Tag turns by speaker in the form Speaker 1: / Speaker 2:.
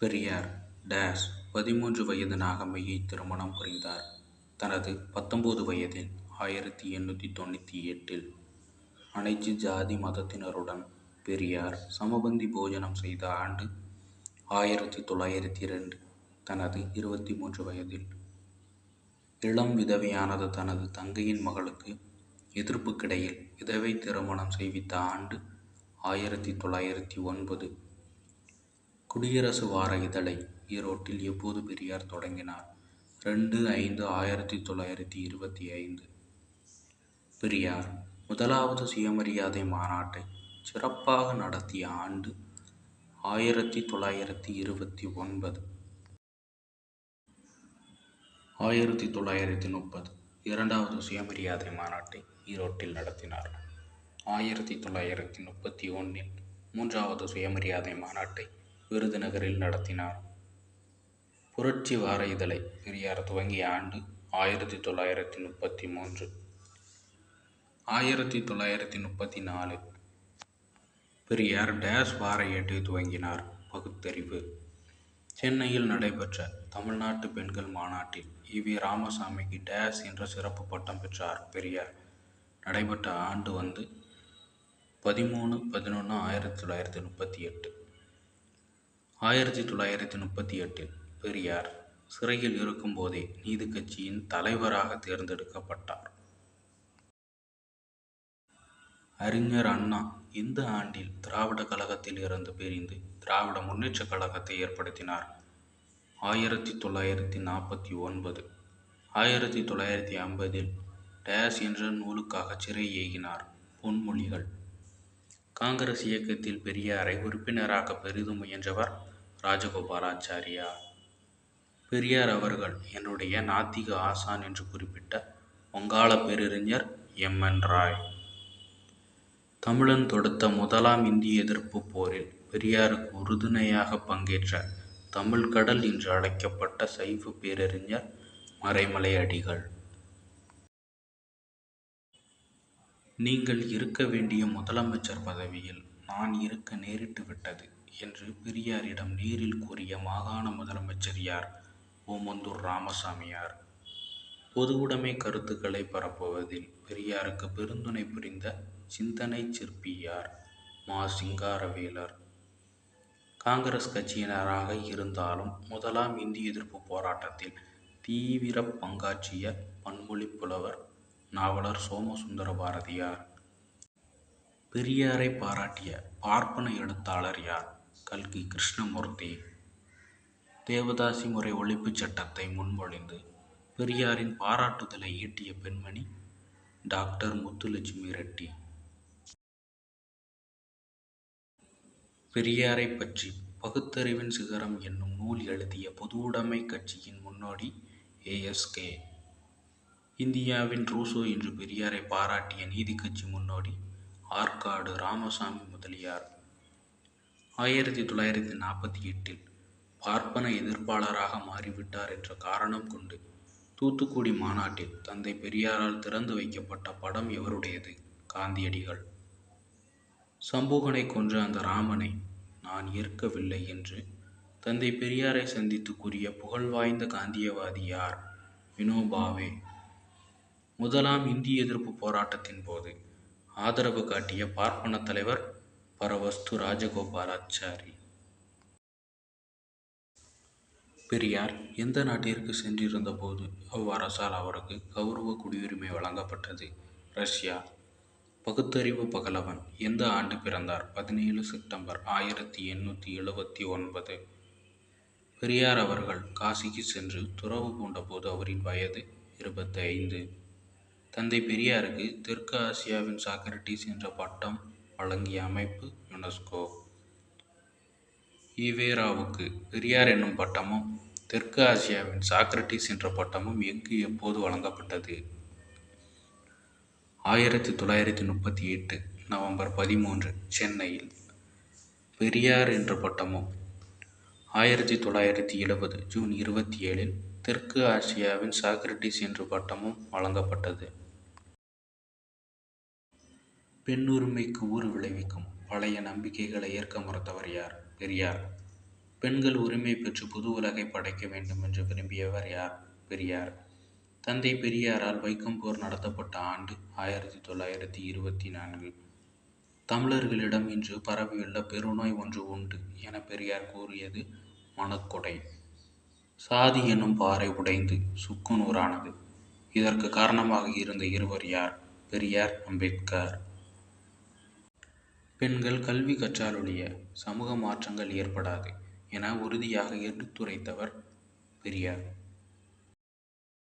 Speaker 1: Periyar days பதிமூன்று வயது நாகம்மையை திருமணம் புரிந்தார். தனது பத்தொன்பது வயதில் ஆயிரத்தி எண்ணூற்றி தொண்ணூற்றி எட்டில் அனைத்து ஜாதி மதத்தினருடன் பெரியார் சமபந்தி போஜனம் செய்த ஆண்டு ஆயிரத்தி தொள்ளாயிரத்தி இரண்டு. தனது இருபத்தி மூன்று வயதில் இளம் விதவையானது தனது தங்கையின் மகளுக்கு எதிர்ப்புக்கிடையில் விதவை திருமணம் செய்வித்த ஆண்டு ஆயிரத்தி தொள்ளாயிரத்தி ஒன்பது. குடியரசு வார இதழை ஈரோட்டில் எப்போது பெரியார் தொடங்கினார்? ரெண்டு ஐந்து ஆயிரத்தி தொள்ளாயிரத்தி இருபத்தி ஐந்து. பெரியார் முதலாவது சுயமரியாதை மாநாட்டை சிறப்பாக நடத்திய ஆண்டு ஆயிரத்தி தொள்ளாயிரத்தி இருபத்தி ஒன்பது. ஆயிரத்தி தொள்ளாயிரத்தி முப்பது இரண்டாவது சுயமரியாதை மாநாட்டை ஈரோட்டில் நடத்தினார். ஆயிரத்தி தொள்ளாயிரத்தி முப்பத்தி ஒன்றில் மூன்றாவது சுயமரியாதை மாநாட்டை விருதுநகரில் நடத்தினார். புரட்சி வார இதழை பெரியார் துவங்கிய ஆண்டு ஆயிரத்தி தொள்ளாயிரத்தி முப்பத்தி மூன்று. ஆயிரத்தி தொள்ளாயிரத்தி முப்பத்தி நாலு பெரியார் டேஸ் வார ஏட்டை துவங்கினார். பகுத்தறிவு சென்னையில் நடைபெற்ற தமிழ்நாட்டு பெண்கள் மாநாட்டில் இ வி. ராமசாமிக்கு டேஸ் என்ற சிறப்பு பட்டம் பெற்றார் பெரியார். நடைபெற்ற ஆண்டு வந்து பதிமூணு பதினொன்று ஆயிரத்தி தொள்ளாயிரத்தி முப்பத்தி எட்டு. ஆயிரத்தி தொள்ளாயிரத்தி முப்பத்தி எட்டில் பெரியார் சிறையில் இருக்கும்போதே நீதி கட்சியின் தலைவராக தேர்ந்தெடுக்கப்பட்டார். அறிஞர் அண்ணா இந்த ஆண்டில் திராவிட கழகத்தில் இருந்து பிரிந்து திராவிட முன்னேற்றக் கழகத்தை ஏற்படுத்தினார். ஆயிரத்தி தொள்ளாயிரத்தி நாற்பத்தி ஒன்பது ஆயிரத்தி தொள்ளாயிரத்தி ஐம்பதில் டேஸ் என்ற நூலுக்காக சிறை ஏகினார். பொன்மொழிகள் காங்கிரஸ் இயக்கத்தில் பெரியாரை உறுப்பினராக பெரிதும் முயன்றவர் ராஜகோபாலாச்சாரியா பெரியார் அவர்கள் என்னுடைய நாத்திக ஆசான் என்று குறிப்பிட்ட வங்காளப் பேரறிஞர் எம். என். ராய். தமிழன் தொடுத்த முதலாம் இந்திய எதிர்ப்புப் போரில் பெரியாருக்கு உறுதுணையாக பங்கேற்ற தமிழ் கடல் என்று அழைக்கப்பட்ட சைவ பேரறிஞர் மறைமலை அடிகள். நீங்கள் இருக்க வேண்டிய முதலமைச்சர் பதவியில் நான் இருக்க நேரிட்டு விட்டது என்று பெரியாரிடம் நேரில் கூறிய மாகாண முதலமைச்சர் யார்? ஓமந்தூர் ராமசாமியார். பொதுவுடைமை கருத்துக்களை பரப்புவதில் பெரியாருக்கு பெருந்துணை புரிந்த சிந்தனை சிற்பியார் மா சிங்காரவேலர். காங்கிரஸ் கட்சியினராக இருந்தாலும் முதலாம் இந்திய எதிர்ப்புப் போராட்டத்தில் தீவிர பங்காற்றிய பன்மொழி புலவர், நாவலர் சோமசுந்தர பாரதியார். பெரியாரை பாராட்டிய பார்ப்பன எழுத்தாளர் யார்? கல்கி கிருஷ்ணமூர்த்தி. தேவதாசி முறை ஒழிப்புச் சட்டத்தை முன்மொழிந்து பெரியாரின் பாராட்டுதலை ஈட்டிய பெண்மணி டாக்டர் முத்துலட்சுமி ரெட்டி. பெரியாரைப் பற்றி பகுத்தறிவின் சிகரம் என்னும் நூல் எழுதிய பொதுவுடைமைக் கட்சியின் முன்னோடி ஏ. எஸ். கே. இந்தியாவின் ரூசோ என்று பெரியாரை பாராட்டிய நீதிக் கட்சி முன்னோடி ஆற்காடு ராமசாமி முதலியார். ஆயிரத்தி தொள்ளாயிரத்தி நாற்பத்தி எட்டில் பார்ப்பன எதிர்ப்பாளராக மாறிவிட்டார் என்ற காரணம் கொண்டு தூத்துக்குடி மாநாட்டில் தந்தை பெரியாரால் திறந்து வைக்கப்பட்ட படம் எவருடையது? காந்தியடிகள். சம்பூகனைக் கொன்ற அந்த ராமனை நான் ஏற்கவில்லை என்று தந்தை பெரியாரை சந்தித்து கூறிய புகழ்வாய்ந்த காந்தியவாதி யார்? வினோபாவே. முதலாம் இந்திய எதிர்ப்பு போராட்டத்தின் போது ஆதரவு காட்டிய பார்ப்பன தலைவர் பரவஸ்து ராஜகோபாலாச்சாரி. பெரியார் எந்த நாட்டிற்கு சென்றிருந்த போது அவ்வரசால் அவருக்கு கௌரவ குடியுரிமை வழங்கப்பட்டது? ரஷ்யா. பகுத்தறிவு பகலவன் எந்த ஆண்டு பிறந்தார்? பதினேழு செப்டம்பர் ஆயிரத்தி எண்ணூற்றி எழுபத்தி ஒன்பது. பெரியார் அவர்கள் காசிக்கு சென்று துறவு பூண்டபோது அவரின் வயது இருபத்தி ஐந்து தந்தை பெரியாருக்கு தெற்கு ஆசியாவின் சாக்ரட்டிஸ் என்ற பட்டம் வழங்கிய அமைப்பு யுனெஸ்கோ. ஈவேராவுக்கு பெரியார் என்னும் பட்டமும் தெற்கு ஆசியாவின் சாக்ரட்டிஸ் என்ற பட்டமும் எங்கு எப்போது வழங்கப்பட்டது? ஆயிரத்தி தொள்ளாயிரத்தி முப்பத்தி எட்டு நவம்பர் பதிமூன்று சென்னையில். பெரியார் என்ற பட்டமும் ஆயிரத்தி தொள்ளாயிரத்தி எழுபது ஜூன் இருபத்தி ஏழில் தெற்கு ஆசியாவின் சாக்ரட்டிஸ் என்ற பட்டமும் வழங்கப்பட்டது. பெண்ணுரிமைக்கு ஊறு விளைவிக்கும். பழைய நம்பிக்கைகளை ஏற்க மறுத்தவர் யார்? பெரியார். பெண்கள் உரிமை பெற்று புது உலகை படைக்க வேண்டும் என்று விரும்பியவர் யார்? பெரியார். தந்தை பெரியாரால் வைக்கம் போர் நடத்தப்பட்ட ஆண்டு ஆயிரத்தி தொள்ளாயிரத்தி இருபத்தி நான்கு. தமிழர்களிடம் இன்று பரவியுள்ள பெருநோய் ஒன்று உண்டு என பெரியார் கூறியது மனக்கொடை. சாதி என்னும் பாறை உடைந்து சுக்குநூறானது. இதற்கு காரணமாக இருந்த இருவர் யார்? பெரியார் அம்பேத்கர். பெண்கள் கல்வி கற்றாலொழிய சமூக மாற்றங்கள் ஏற்படாது என உறுதியாக எடுத்துரைத்தவர் பெரியார்.